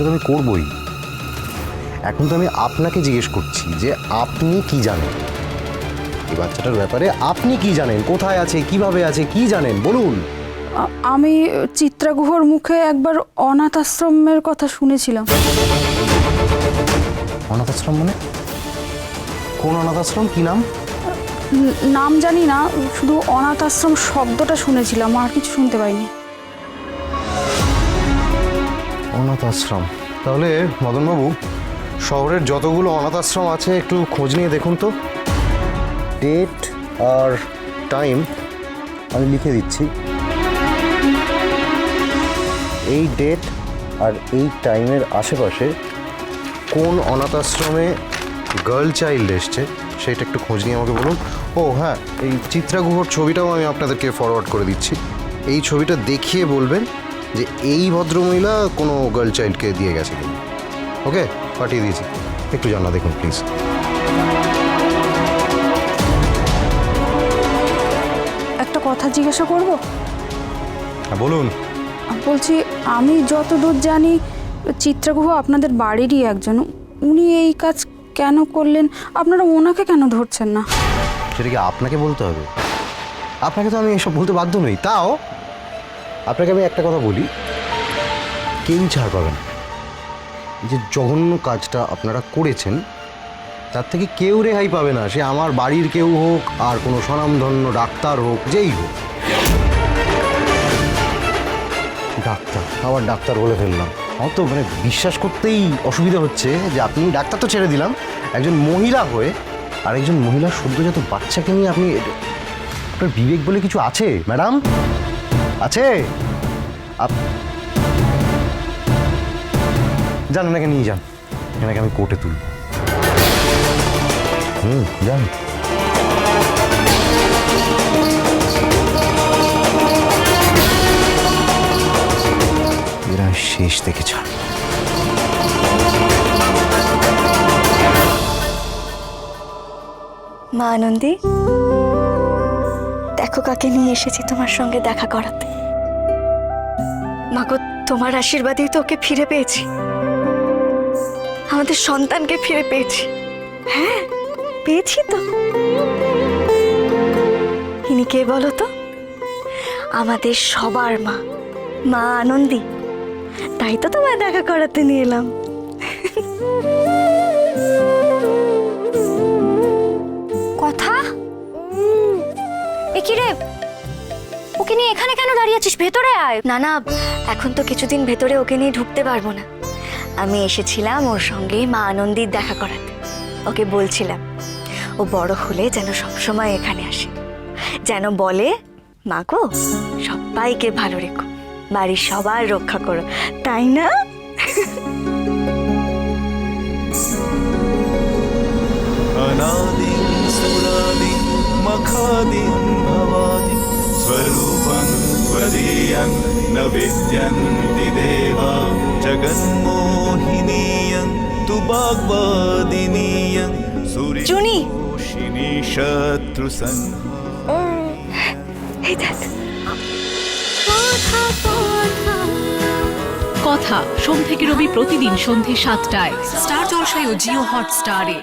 সেটা তো আমি করবই। এখন তো আমি আপনাকে জিজ্ঞেস করছি যে আপনি কি জানেন? এই বাচ্চাটার ব্যাপারে আপনি কি জানেন? কোথায় আছে? কীভাবে আছে? কি জানেন? বলুন। আমি চিত্রাগুহর মুখে একবার অনাথ আশ্রমের কথা শুনেছিলাম। অনাথ আশ্রম মানে? কোন অনাথ আশ্রম? কি নাম? নাম জানি না শুধু অনাথ আশ্রম শব্দটা শুনেছিলাম আর কিছু শুনতে পাইনি। অনাথ আশ্রম তাহলে মদনবাবু, শহরের যতগুলো অনাথ আশ্রম আছে একটু খোঁজ নিয়ে দেখুন তো। ডেট আর টাইম আমি লিখে দিচ্ছি। এই ডেট আর এই টাইমের আশেপাশে কোন অনাথ আশ্রমে গার্ল চাইল্ড এসছে, সেটা একটু খোঁজ নিয়ে আমাকে বলুন। ও হ্যাঁ এই চিত্রাগুহর ছবিটাও আমি আপনাদেরকে ফরওয়ার্ড করে দিচ্ছি। এই ছবিটা দেখিয়ে বলবেন যে এই ভদ্রমহিলা কোনো গার্ল চাইল্ডকে দিয়ে গেছে। কিনা ওকে পাঠিয়ে দিয়েছি। একটু জানা দেখুন প্লিজ একটা কথা জিজ্ঞাসা করব? হ্যাঁ বলুন। বলছি আমি যতদূর জানি চিত্রাগুহ আপনাদের বাড়িরই একজন। উনি এই কাজ কেন করলেন? আপনারা ওনাকে কেন ধরছেন না? সেটা কি আপনাকে বলতে হবে? আপনাকে তো আমি এসব বলতে বাধ্য নই। তাও আপনাকে আমি একটা কথা বলি। কেউ ছাড় পাবে না। যে জঘন্য কাজটা আপনারা করেছেন, তার থেকে কেউ রেহাই পাবে না। সে আমার বাড়ির কেউ হোক, আর কোনো স্বনামধন্য ডাক্তার হোক, যেই হোক। ডাক্তার, আবার ডাক্তার বলে ফেললাম। আমার তো মানে বিশ্বাস করতেই অসুবিধা হচ্ছে যে আপনি, ডাক্তার তো ছেড়ে দিলাম। একজন মহিলা হয়ে আর একজন মহিলা সদ্যজাত বাচ্চাকে নিয়ে আপনি, আপনার বিবেক বলে কিছু আছে, ম্যাডাম? আছে? যান ওনাকে নিয়ে যান। এনাকে আমি কোর্টে তুলব। হুম, যান। শেষ থেকে ছাড়। মা আনন্দী? কাকে নিয়ে এসেছি তোমার সঙ্গে দেখা করাতে। মাগো, তোমার আশীর্বাদেই তো ওকে ফিরে পেয়েছি। আমাদের সন্তানকে ফিরে পেয়েছি। হ্যাঁ পেয়েছি তো। ইনি কে বলো তো? আমাদের সবার মা মা আনন্দী। তাই তো তোমায় দেখা করাতে নিয়ে এলাম। দাঁড়িয়ে আছিস? ভেতরে আয়। না না, এখন তো কিছুদিন ভেতরে ওকে নিয়ে ঢুকতে পারব না। আমি এসেছিলাম ওর সঙ্গে মা আনন্দীর দেখা করাতে। ওকে বলছিলাম, ও বড় হলে যেন সবসময় এখানে আসে। যেন বলে, মা গো, সবাইকে ভালো রেখো। বাড়ির সবার রক্ষা করো। তাই না অনাদিন সুরাদিন মখাদিন ദേവീയൻ നവിദ്യന്തി ദേവ ജഗന്മോഹിനീയൻ തുഭാഗ്വാദിനീയൻ സുരി ശത്രുസൻ কথা সোম থেকে রবি প্রতিদিন সন্ধে সাতটায়। স্টার জলসায় ও জিও হটস্টারে।